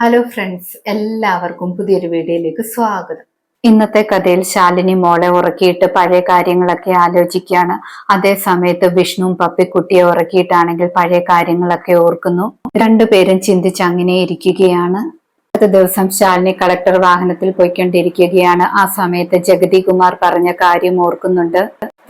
Hello friends എല്ലാവർക്കും പുതിയൊരു വീഡിയോയിലേക്ക് സ്വാഗതം. ഇന്നത്തെ കഥയിൽ ശാലിനി മോളെ ഉറക്കിയിട്ട് പഴയ കാര്യങ്ങളൊക്കെ ആലോചിക്കുകയാണ്. അതേ സമയത്ത് വിഷ്ണുവും പപ്പിക്കുട്ടിയെ ഉറക്കിയിട്ടാണെങ്കിൽ പഴയ കാര്യങ്ങളൊക്കെ ഓർക്കുന്നു. രണ്ടുപേരും ചിന്തിച്ച് അങ്ങനെ ഇരിക്കുകയാണ്. അടുത്ത ദിവസം ശാലിനി കളക്ടർ വാഹനത്തിൽ പോയിക്കൊണ്ടിരിക്കുകയാണ്. ആ സമയത്ത് ജഗതി കുമാർ പറഞ്ഞ കാര്യം ഓർക്കുന്നുണ്ട്.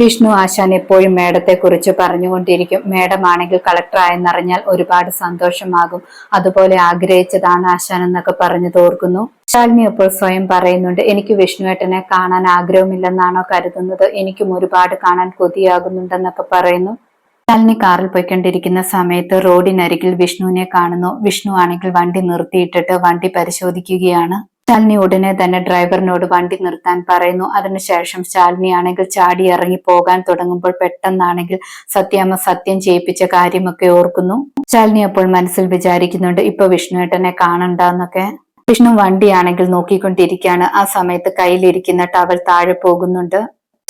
വിഷ്ണു ആശാൻ എപ്പോഴും മേഡത്തെ കുറിച്ച് പറഞ്ഞുകൊണ്ടിരിക്കും. മേഡമാണെങ്കിൽ കളക്ടറായെന്നറിഞ്ഞാൽ ഒരുപാട് സന്തോഷമാകും. അതുപോലെ ആഗ്രഹിച്ചതാണ് ആശാൻ എന്നൊക്കെ പറഞ്ഞു തോർക്കുന്നു ശാലിനി ഇപ്പോൾ സ്വയം പറയുന്നുണ്ട് എനിക്ക് വിഷ്ണുവേട്ടനെ കാണാൻ ആഗ്രഹമില്ലെന്നാണോ കരുതുന്നത്? എനിക്കും ഒരുപാട് കാണാൻ കൊതിയാകുന്നുണ്ടെന്നൊക്കെ പറയുന്നു. ശാലിനി കാറിൽ പോയിക്കൊണ്ടിരിക്കുന്ന സമയത്ത് റോഡിനരികിൽ വിഷ്ണുവിനെ കാണുന്നു. വിഷ്ണു ആണെങ്കിൽ വണ്ടി നിർത്തിയിട്ടിട്ട് വണ്ടി പരിശോധിക്കുകയാണ്. ശാലിനി ഉടനെ തന്നെ ഡ്രൈവറിനോട് വണ്ടി നിർത്താൻ പറയുന്നു. അതിനുശേഷം ശാലിനി ആണെങ്കിൽ ചാടി ഇറങ്ങി പോകാൻ തുടങ്ങുമ്പോൾ പെട്ടെന്നാണെങ്കിൽ സത്യാമ്മ സത്യം ചെയ്യിപ്പിച്ച കാര്യമൊക്കെ ഓർക്കുന്നു. ശാലിനി അപ്പോൾ മനസ്സിൽ വിചാരിക്കുന്നുണ്ട് ഇപ്പൊ വിഷ്ണുവേട്ടനെ കാണണ്ടെന്നൊക്കെ. വിഷ്ണു വണ്ടിയാണെങ്കിൽ നോക്കിക്കൊണ്ടിരിക്കുകയാണ്. ആ സമയത്ത് കയ്യിലിരിക്കുന്ന ടവൽ താഴെ പോകുന്നുണ്ട്.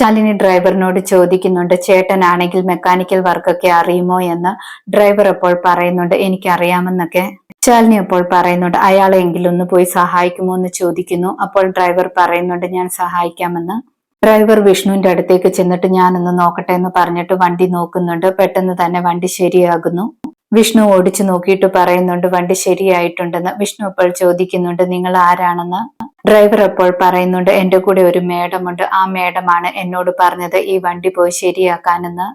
ശാലിനി ഡ്രൈവറിനോട് ചോദിക്കുന്നുണ്ട് ചേട്ടനാണെങ്കിൽ മെക്കാനിക്കൽ വർക്കൊക്കെ അറിയുമോ? എന്ന് ഡ്രൈവർ അപ്പോൾ പറയുന്നുണ്ട് എനിക്കറിയാമെന്നൊക്കെ. ശാലിനി അപ്പോൾ പറയുന്നുണ്ട് അയാളെങ്കിലും ഒന്ന് പോയി സഹായിക്കുമോ? എന്ന് ചോദിക്കുന്നു. അപ്പോൾ ഡ്രൈവർ പറയുന്നുണ്ട് ഞാൻ സഹായിക്കാമെന്ന്. ഡ്രൈവർ വിഷ്ണുവിന്റെ അടുത്തേക്ക് ചെന്നിട്ട് ഒന്ന് നോക്കട്ടെ എന്ന് പറഞ്ഞിട്ട് വണ്ടി നോക്കുന്നുണ്ട്. പെട്ടെന്ന് തന്നെ വണ്ടി ശരിയാകുന്നു. വിഷ്ണു ഓടിച്ചു നോക്കിയിട്ട് പറയുന്നുണ്ട് വണ്ടി ശരിയായിട്ടുണ്ടെന്ന്. വിഷ്ണു അപ്പോൾ ചോദിക്കുന്നുണ്ട് നിങ്ങൾ ആരാണെന്ന്? ഡ്രൈവർ അപ്പോൾ പറയുന്നുണ്ട് എന്റെ കൂടെ ഒരു മേഡമുണ്ട്. ആ മേഡമാണ് എന്നോട് പറഞ്ഞത്. ഈ വണ്ടി പോയി ശരിയാക്കാനെന്ന്.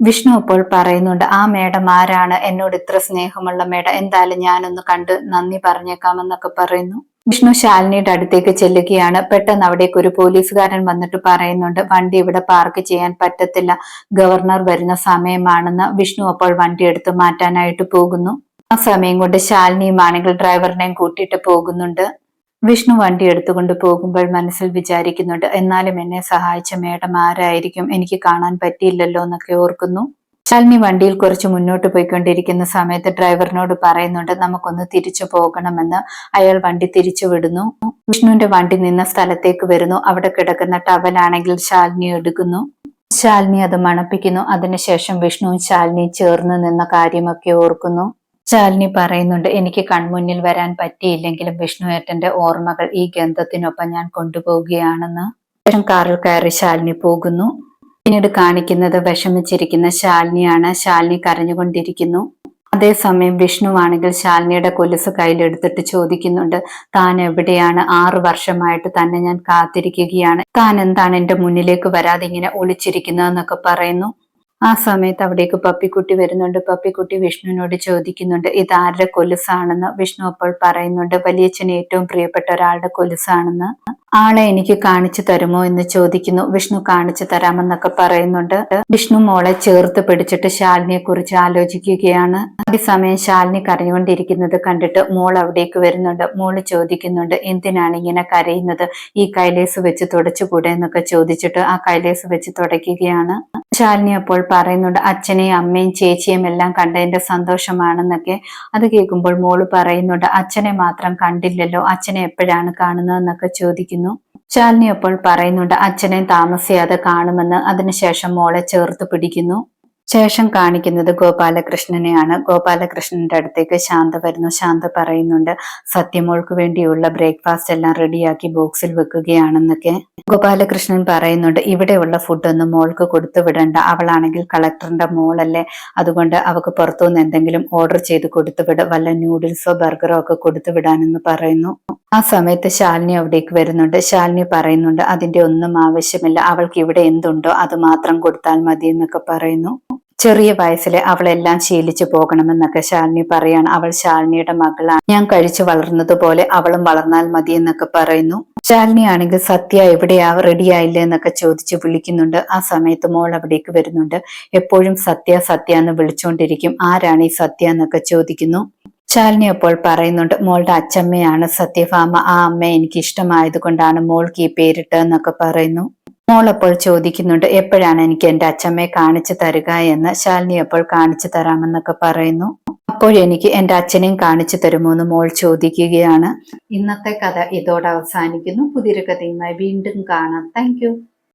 വിഷ്ണു അപ്പോൾ പറയുന്നുണ്ട് ആ മേഡം ആരാണ്? എന്നോട് ഇത്ര സ്നേഹമുള്ള മേഡം. എന്തായാലും ഞാനൊന്ന് കണ്ട് നന്ദി പറഞ്ഞേക്കാമെന്നൊക്കെ പറയുന്നു. വിഷ്ണു ശാലിനിയുടെ അടുത്തേക്ക് ചെല്ലുകയാണ്. പെട്ടെന്ന് അവിടേക്ക് ഒരു പോലീസുകാരൻ വന്നിട്ട് പറയുന്നുണ്ട് വണ്ടി ഇവിടെ പാർക്ക് ചെയ്യാൻ പറ്റത്തില്ല. ഗവർണർ വരുന്ന സമയമാണെന്ന് വിഷ്ണു അപ്പോൾ വണ്ടി എടുത്ത് മാറ്റാനായിട്ട് പോകുന്നു. ആ സമയം കൊണ്ട് ശാലിനിയുമാണെങ്കിൽ ഡ്രൈവറിനെയും കൂട്ടിയിട്ട് പോകുന്നുണ്ട്. വിഷ്ണു വണ്ടി എടുത്തുകൊണ്ട് പോകുമ്പോൾ മനസ്സിൽ വിചാരിക്കുന്നുണ്ട് എന്നാലും എന്നെ സഹായിച്ച മേഡം ആരായിരിക്കും? എനിക്ക് കാണാൻ പറ്റിയില്ലല്ലോ എന്നൊക്കെ ഓർക്കുന്നു. ശാലിനി വണ്ടിയിൽ കുറച്ച് മുന്നോട്ട് പോയിക്കൊണ്ടിരിക്കുന്ന സമയത്ത് ഡ്രൈവറിനോട് പറയുന്നുണ്ട് നമുക്കൊന്ന് തിരിച്ചു പോകണമെന്ന്. അയാൾ വണ്ടി തിരിച്ചു വിടുന്നു. വിഷ്ണുവിന്റെ വണ്ടി നിന്ന സ്ഥലത്തേക്ക് വരുന്നു. അവിടെ കിടക്കുന്ന ടവലാണെങ്കിൽ ശാലിനി എടുക്കുന്നു. ശാലിനി അത് മണപ്പിക്കുന്നു. അതിനുശേഷം വിഷ്ണുവും ശാലിനിയും ചേർന്ന് നിന്ന കാര്യമൊക്കെ ഓർക്കുന്നു. ശാലിനി പറയുന്നുണ്ട് എനിക്ക് കൺമുന്നിൽ വരാൻ പറ്റിയില്ലെങ്കിലും വിഷ്ണുവേട്ടന്റെ ഓർമ്മകൾ ഈ ഗന്ധത്തിനൊപ്പം ഞാൻ കൊണ്ടുപോവുകയാണെന്ന് ശേഷം കാറിൽ കയറി ശാലിനി പോകുന്നു. പിന്നീട് കാണിക്കുന്നത് വിഷമിച്ചിരിക്കുന്ന ശാലിനിയാണ്. ശാലിനി കരഞ്ഞുകൊണ്ടിരിക്കുന്നു. അതേസമയം വിഷ്ണുവാണെങ്കിൽ ശാലിനിയുടെ കൊലുസ് കയ്യിലെടുത്തിട്ട് ചോദിക്കുന്നുണ്ട് താൻ എവിടെയാണ്? ആറു വർഷമായിട്ട് തന്നെ ഞാൻ കാത്തിരിക്കുകയാണ്. താൻ എന്താണ് എന്റെ മുന്നിലേക്ക് വരാതെ ഇങ്ങനെ ഒളിച്ചിരിക്കുന്നതെന്നൊക്കെ പറയുന്നു. ആ സമയത്ത് അവിടേക്ക് പപ്പിക്കുട്ടി വരുന്നുണ്ട്. പപ്പിക്കുട്ടി വിഷ്ണുവിനോട് ചോദിക്കുന്നുണ്ട് ഇത് ആരുടെ കൊലുസാണെന്ന്? വിഷ്ണു അപ്പോൾ പറയുന്നുണ്ട് വലിയച്ഛന് ഏറ്റവും പ്രിയപ്പെട്ട ഒരാളുടെ കൊലുസാണെന്ന്. ആളെ എനിക്ക് കാണിച്ചു തരുമോ എന്ന് ചോദിക്കുന്നു. വിഷ്ണു കാണിച്ചു തരാമെന്നൊക്കെ പറയുന്നുണ്ട്. വിഷ്ണു മോളെ ചേർത്ത് പിടിച്ചിട്ട് ശാലിനിയെ കുറിച്ച് ആലോചിക്കുകയാണ്. അതേസമയം ശാലിനി കരഞ്ഞുകൊണ്ടിരിക്കുന്നത് കണ്ടിട്ട് മോൾ അവിടേക്ക് വരുന്നുണ്ട്. മോൾ ചോദിക്കുന്നുണ്ട് എന്തിനാണ് ഇങ്ങനെ കരയുന്നത്? ഈ കൈലേസ് വെച്ച് തുടച്ചുകൂടെ? എന്നൊക്കെ ചോദിച്ചിട്ട് ആ കൈലേസ് വെച്ച് തുടയ്ക്കുകയാണ്. ശാലിനി അപ്പോൾ പറയുന്നുണ്ട് അച്ഛനെയും അമ്മയും ചേച്ചിയും എല്ലാം കണ്ടതിന്റെ സന്തോഷമാണെന്നൊക്കെ. അത് കേൾക്കുമ്പോൾ മോൾ പറയുന്നുണ്ട് അച്ഛനെ മാത്രം കണ്ടില്ലല്ലോ. അച്ഛനെ എപ്പോഴാണ് കാണുന്നതെന്നൊക്കെ ചോദിക്കുന്നു. ശാലിനി അപ്പോൾ പറയുന്നുണ്ട് അച്ഛനെ താമസിയാതെ കാണുമെന്ന്. അതിനുശേഷം മോളെ ചേർത്ത് പിടിക്കുന്നു. ശേഷം കാണിക്കുന്നത് ഗോപാലകൃഷ്ണനെയാണ്. ഗോപാലകൃഷ്ണന്റെ അടുത്തേക്ക് ശാന്ത വരുന്നു. ശാന്ത പറയുന്നുണ്ട് സത്യമോൾക്ക് വേണ്ടിയുള്ള ബ്രേക്ക്ഫാസ്റ്റ് എല്ലാം റെഡിയാക്കി ബോക്സിൽ വെക്കുകയാണെന്നൊക്കെ. ഗോപാലകൃഷ്ണൻ പറയുന്നുണ്ട് ഇവിടെയുള്ള ഫുഡൊന്നും മോൾക്ക് കൊടുത്തു വിടണ്ട. അവളാണെങ്കിൽ കളക്ടറിന്റെ മോളല്ലേ. അതുകൊണ്ട് അവൾക്ക് പുറത്തുനിന്ന് എന്തെങ്കിലും ഓർഡർ ചെയ്ത് കൊടുത്തു വിട. വല്ല ന്യൂഡിൽസോ ബർഗറോ ഒക്കെ കൊടുത്തു വിടാനെന്ന് പറയുന്നു. ആ സമയത്ത് ശാലിനി അവിടേക്ക് വരുന്നുണ്ട്. ശാലിനി പറയുന്നുണ്ട് അതിന്റെ ഒന്നും ആവശ്യമില്ല. അവൾക്ക് ഇവിടെ എന്തുണ്ടോ അത് മാത്രം കൊടുത്താൽ മതി എന്നൊക്കെ പറയുന്നു. ചെറിയ വയസ്സിൽ അവളെല്ലാം ശീലിച്ചു പോകണമെന്നൊക്കെ ശാലിനി പറയാണ്. അവൾ ശാലിനിയുടെ മകളാണ്. ഞാൻ കഴിച്ചു വളർന്നതുപോലെ അവളും വളർന്നാൽ മതി എന്നൊക്കെ പറയുന്നു. ശാലിനി ആണെങ്കിൽ സത്യ എവിടെയാ? റെഡിയായില്ലേ എന്നൊക്കെ ചോദിച്ച് വിളിക്കുന്നുണ്ട്. ആ സമയത്ത് മോൾ അവിടേക്ക് വരുന്നുണ്ട്. എപ്പോഴും സത്യ സത്യ എന്ന് വിളിച്ചുകൊണ്ടിരിക്കും ആരാണ് ഈ സത്യ എന്നൊക്കെ ചോദിക്കുന്നു. ശാലിനി അപ്പോൾ പറയുന്നുണ്ട് മോളുടെ അച്ചമ്മയാണ് സത്യഭാമ. ആ അമ്മ എനിക്ക് ഇഷ്ടമായത് കൊണ്ടാണ് മോൾക്ക് ഈ പേരിട്ടതെന്നൊക്കെ പറയുന്നു. മോൾ അപ്പോൾ ചോദിക്കുന്നുണ്ട് എപ്പോഴാണ് എനിക്ക് എന്റെ അച്ഛമ്മയെ കാണിച്ചു തരിക എന്ന്? ശാലിനി എപ്പോൾ കാണിച്ചു തരാമെന്നൊക്കെ പറയുന്നു. അപ്പോഴെനിക്ക് എന്റെ അച്ഛനെയും കാണിച്ചു തരുമോ എന്ന് മോൾ ചോദിക്കുകയാണ്. ഇന്നത്തെ കഥ ഇതോടെ അവസാനിക്കുന്നു. പുതിയൊരു കഥയുമായി വീണ്ടും കാണാം. താങ്ക്